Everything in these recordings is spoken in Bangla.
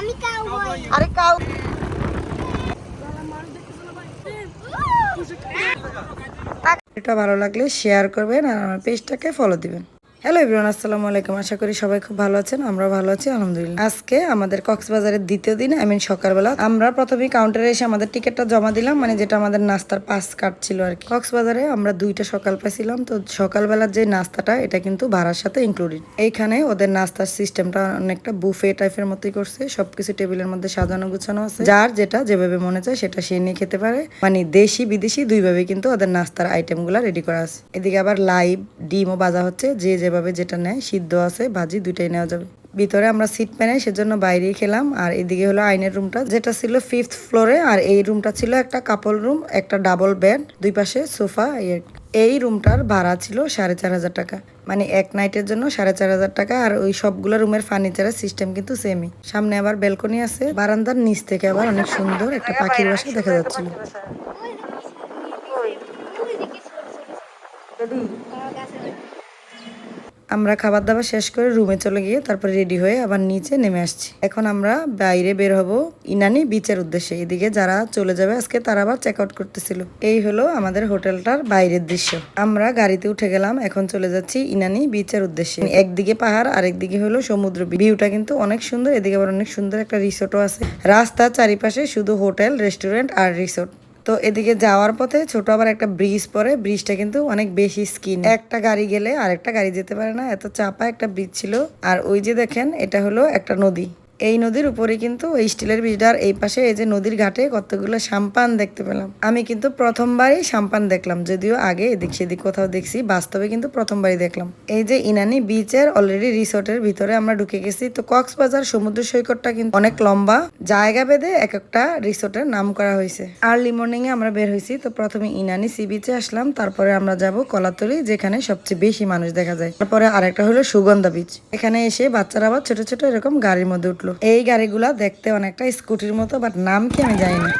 আমি কাউবয় আরে কাউ এটা ভালো লাগলে শেয়ার করবেন আর আমার পেজটাকে ফলো দিবেন। হ্যালো এভরিওয়ান আসসালামু আলাইকুম। আশা করি সবাই খুব ভালো আছেন আমরা ভালো আছি, আলহামদুলিল্লাহ। আজকে আমাদের কক্সবাজারের দ্বিতীয় দিন আই মিন সকালবেলা। আমরা প্রথমে কাউন্টারে এসে আমাদের টিকিটটা জমা দিলাম মানে যেটা আমাদের নাস্তার পাস কার্ড ছিল আর কি। কক্সবাজারে আমরা দুইটা সকাল পাইছিলাম, তো সকালবেলার যে নাস্তাটা, এটা কিন্তু ভাড়ার সাথে ইনক্লুডেড এইখানে ওদের নাস্তার সিস্টেমটা অনেকটা বুফে টাইপের মতোই করছে, সবকিছু টেবিলের মধ্যে সাজানো গুছানো আছে। যার যেটা যেভাবে মনে চায়, সেটা সে নিয়ে খেতে পারে। মানে দেশি, বিদেশি দুইভাবে কিন্তু ওদের নাস্তার আইটেমগুলো রেডি করা আছে। এদিকে আবার লাইভ ডিমও বাজা হচ্ছে, যে যেভাবে যেটা নেয় সিদ্ধ আছে ভাজি দুইটাই নেওয়া যাবে ভিতরে আমরা সিট পেনে সেজন্য বাইরেই খেলাম আর এদিকে হলো আইনের রুমটা যেটা ছিল ফিফথ ফ্লোরে আর এই রুমটা ছিল একটা কাপল রুম একটা ডাবল বেড দুই পাশে সোফা এই রুমটার ভাড়া ছিল সাড়ে চার হাজার টাকা মানে এক নাইটের জন্য সাড়ে চার হাজার টাকা আর ওই সবগুলো রুমের ফার্নিচারের সিস্টেম কিন্তু সেমই সামনে আবার বেলকনি আছে বারান্দার নিচ থেকে আবার অনেক সুন্দর একটা পাখির বাসা দেখা যাচ্ছিল আমরা খাবার দাবার শেষ করে রুমে চলে গিয়ে তারপরে রেডি হয়ে আবার নিচে নেমে আসছি। এখন আমরা বাইরে বের হব ইনানি বিচের উদ্দেশ্যে। এদিকে যারা চলে যাবে, আজকে তারা আবার চেক আউট করতেছিল। এই হলো আমাদের হোটেলটার বাইরের দৃশ্য। আমরা গাড়িতে উঠে গেলাম, এখন চলে যাচ্ছি ইনানি বিচের উদ্দেশ্যে। একদিকে পাহাড়, আরেকদিকে হলো সমুদ্র ভিউটা কিন্তু অনেক সুন্দর, এদিকে আবার অনেক সুন্দর একটা রিসোর্টও আছে। রাস্তার চারিপাশে শুধু হোটেল, রেস্টুরেন্ট আর রিসোর্ট। তো এদিকে যাওয়ার পথে ছোট আবার একটা ব্রিজ পরে। ব্রিজটা কিন্তু অনেক বেশি স্কিন একটা গাড়ি গেলে আরেকটা গাড়ি যেতে পারে না। এত চাপা একটা ব্রিজ ছিল। আর ওই যে দেখেন, এটা হলো একটা নদী। এই নদীর উপরে কিন্তু ওই স্টিলের ব্রিজটার এই পাশে এই যে নদীর ঘাটে কতগুলো সাম্পান দেখতে পেলাম। আমি কিন্তু প্রথমবারই সাম্পান দেখলাম, যদিও আগে এদিক সেদিক কোথাও দেখছি, বাস্তবে কিন্তু প্রথমবারই দেখলাম। এই যে ইনানি বিচের অলরেডি রিসোর্টের ভিতরে আমরা ঢুকে গেছি, তো কক্সবাজার সমুদ্র সৈকতটা কিন্তু অনেক লম্বা। জায়গা বেঁধে এক একটা রিসোর্টের নাম করা হয়েছে। আর্লি মর্নিং এ আমরা বের হয়েছি, তো প্রথমে ইনানি সি বিচে আসলাম, তারপরে আমরা যাব কলাতলি, যেখানে সবচেয়ে বেশি মানুষ দেখা যায়। তারপরে আরেকটা হলো সুগন্ধা বিচ এখানে এসে বাচ্চারা আবার ছোট ছোট এরকম গাড়ির মধ্যে উঠল। এই গাড়িগুলো দেখতে অনেকটা স্কুটির মতো বাট নাম কি আমি জানি না।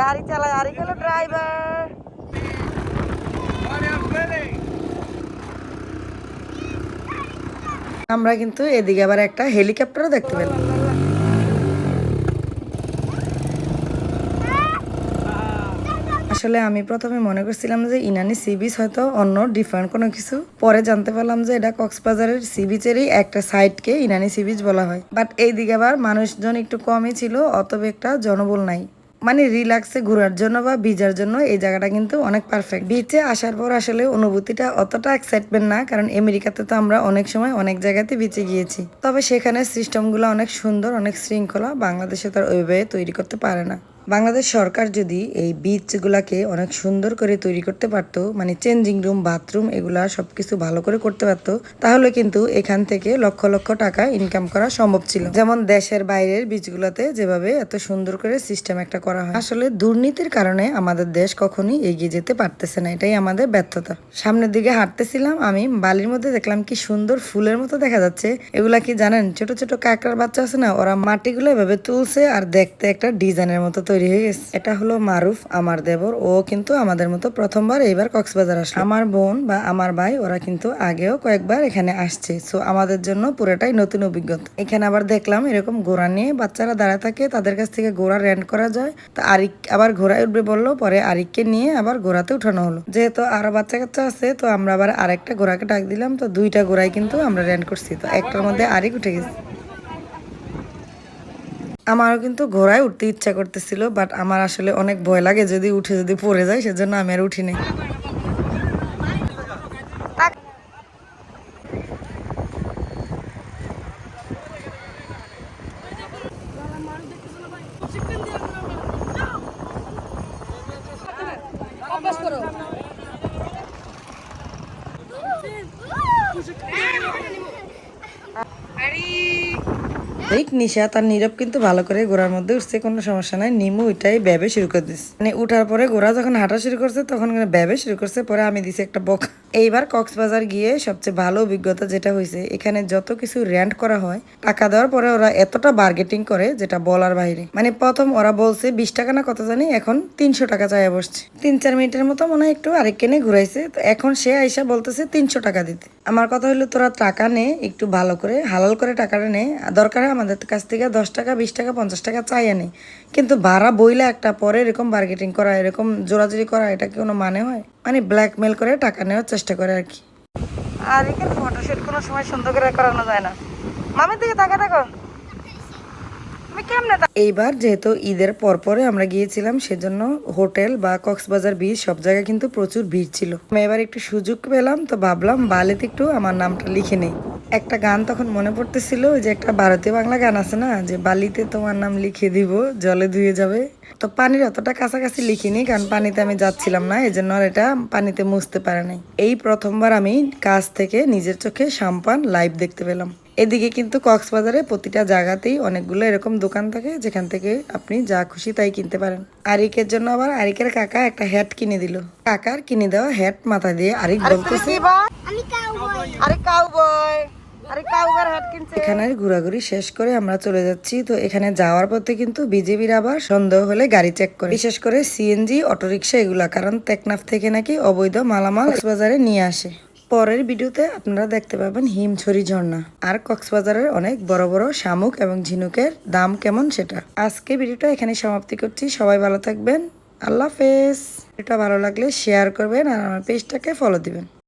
গাড়ি চালা আর গেল ড্রাইভার আমরা কিন্তু এদিকে আবার একটা হেলিকপ্টারও দেখতে পেলাম। আসলে আমি প্রথমে মনে করছিলাম যে ইনানি সি বিচ হয়তো অন্য ডিফারেন্ট কোনো কিছু। পরে জানতে পারলাম যে এটা কক্সবাজারের সি বিচেরই একটা সাইডকে ইনানি সি বিচ বলা হয়। বাট এই দিকে আবার মানুষজন একটু কমই ছিল অতবে একটা জনবল নাই। মানে রিল্যাক্সে ঘোরার জন্য বা ভিজার জন্য এই জায়গাটা কিন্তু অনেক পারফেক্ট বিচে আসার পর আসলে অনুভূতিটা অতটা এক্সাইটমেন্ট না, কারণ আমেরিকাতে তো আমরা অনেক সময় অনেক জায়গাতে বিচে গিয়েছি। তবে সেখানে সিস্টেমগুলো অনেক সুন্দর, অনেক শৃঙ্খলা, বাংলাদেশে তার ওইভাবে তৈরি করতে পারে না। বাংলাদেশ সরকার যদি এই বিচগুলাকে অনেক সুন্দর করে তৈরি করতে পারতো মানে চেঞ্জিং রুম বাথরুম এগুলা সবকিছু ভালো করে করতে পারতো, তাহলে কিন্তু এখান থেকে লক্ষ লক্ষ টাকা ইনকাম করা সম্ভব ছিল। যেমন দেশের বাইরের বিচগুলোতে যেভাবে এত সুন্দর করে সিস্টেম একটা করা হয়, আসলে দুর্নীতির কারণে আমাদের দেশ কখনই এগিয়ে যেতে পারতেছে না, এটাই আমাদের ব্যর্থতা। সামনের দিকে হাঁটতেছিলাম আমি, বালির মধ্যে দেখলাম কি সুন্দর ফুলের মতো দেখা যাচ্ছে। এগুলা কি জানেন, ছোট ছোট কাঁকড়ার বাচ্চা আছে না, ওরা মাটিগুলো এভাবে তুলছে আর দেখতে একটা ডিজাইনের মতো তৈরি হয়ে গেছে। এটা হলো মারুফ আমার দেবর। ও কিন্তু আমাদের মতো প্রথমবার এইবার কক্সবাজার আসলো। আমার বোন বা আমার ভাই, ওরা কিন্তু আগেও কয়েকবার এখানে আসছে। সো আমাদের জন্য পুরোটাই নতুন অভিজ্ঞতা। এখানে আবার দেখলাম এরকম ঘোড়া নিয়ে বাচ্চারা দাঁড়ায় থাকে, তাদের কাছ থেকে ঘোড়া রেন্ট করা যায়। তো আরিক আবার ঘোড়ায় উঠবে বলল, পরে আরিককে নিয়ে আবার ঘোড়াতে উঠানো হলো। যেহেতু আরও বাচ্চা কাচ্চা আছে, তো আমরা আবার আরেকটা ঘোড়াকে ডাক দিলাম। তো দুইটা ঘোড়াই কিন্তু আমরা রেন্ট করছি। তো একটার মধ্যে আরিক উঠে গেছে। আমারও কিন্তু ঘোড়ায় উঠতে ইচ্ছা করতেছিল বাট আমার আসলে অনেক ভয় লাগে যদি উঠে যদি পড়ে যায়, সেজন্য আমি আর উঠিনি। রিক নিশা তার নীরব কিন্তু ভালো করে ঘোড়ার মধ্যে উঠছে, কোনো সমস্যা নাই। নিমু ওইটাই ব্যাবে শুরু করে দিচ্ছে মানে উঠার পরে ঘোড়া যখন হাঁটা শুরু করছে, তখন ব্যাবে শুরু করছে, পরে আমি দিছি একটা বক। এইবার কক্সবাজার গিয়ে সবচেয়ে ভালো অভিজ্ঞতা যেটা হয়েছে এখানে যত কিছু র্যান্ট করা হয়, টাকা দেওয়ার পরে ওরা এতটা বার্গেটিং করে যেটা বলার বাইরে। মানে প্রথম ওরা বলছে, বিশ টাকা না কত জানি, এখন তিনশো টাকা চাইয়া বসছে। তিন চার মিনিটের মতো মনে হয় একটু আরেক কেনে ঘুরাইছে। তো এখন সে আইসা বলতেছে, তিনশো টাকা দিতে। আমার কথা হলো তোরা টাকা নে, একটু ভালো করে, হালাল করে টাকাটা নে। দরকার আমাদের কাছ থেকে দশ টাকা বিশ টাকা পঞ্চাশ টাকা চাইয়া নেই। কিন্তু ভাড়া বইলে একটা পরে এরকম বার্গেটিং করা এরকম জোরাজুরি করা এটা কি কোনো মানে হয়? মানে ব্ল্যাকমেল করে টাকা নেওয়ার চেষ্টা করে আর কি। আর এখানে ফটোশুট কোনো সময় সুন্দর করে করানো যায় না। মামের দিকে তাকা দেখো। এইবার যেহেতু ঈদের পরপরে আমরা গিয়েছিলাম সেজন্য হোটেল বা কক্সবাজার বিচ সব জায়গায় কিন্তু প্রচুর ভিড় ছিল। আমি এবার একটু সুযোগ পেলাম তো ভাবলাম বালিতে একটু আমার নামটা লিখে নেই। একটা গান তখন মনে পড়তেছিল যে একটা ভারতীয় বাংলা গান আছে না যে বালিতে তোমার নাম লিখে দিব জলে ধুয়ে যাবে। তো পানির অতটা কাছাকাছি লিখিনি কারণ পানিতে আমি যাচ্ছিলাম না এই জন্য আর এটা পানিতে মুছতে পারে নাই। এই প্রথমবার আমি কাছ থেকে নিজের চোখে সাম্পান লাইভ দেখতে পেলাম। এদিকে কিন্তু কক্সবাজারে প্রতিটা জায়গাতেই অনেকগুলো এরকম দোকান থাকে যেখান থেকে আপনি যা খুশি তাই কিনতে পারেন। আরিকের জন্য আবার আরিকের কাকা একটা হ্যাট কিনে দিল। কাকার কিনে দেওয়া হ্যাট মাথা দিয়ে আরিক বলতেছে আরে কাউবয় এখানে ঘোরাঘুরি শেষ করে আমরা চলে যাচ্ছি। তো এখানে যাওয়ার পথে কিন্তু বিজেপির আবার সন্দেহ হলে গাড়ি চেক করে। বিশেষ করে সিএনজি অটোরিকশা এগুলা, কারণ টেকনাফ থেকে নাকি অবৈধ মালামাল কক্সবাজারে নিয়ে আসে। পরের ভিডিওতে আপনারা দেখতে পাবেন হিমছড়ি ঝর্ণা। আর কক্সবাজারের অনেক বড় বড় শামুক এবং ঝিনুকের দাম কেমন সেটা। আজকে ভিডিওটা এখানে সমাপ্তি করছি। সবাই ভালো থাকবেন। আল্লাহ হাফেজ। এটা ভালো লাগলে শেয়ার করবেন আর আমার পেজটাকে ফলো দিবেন।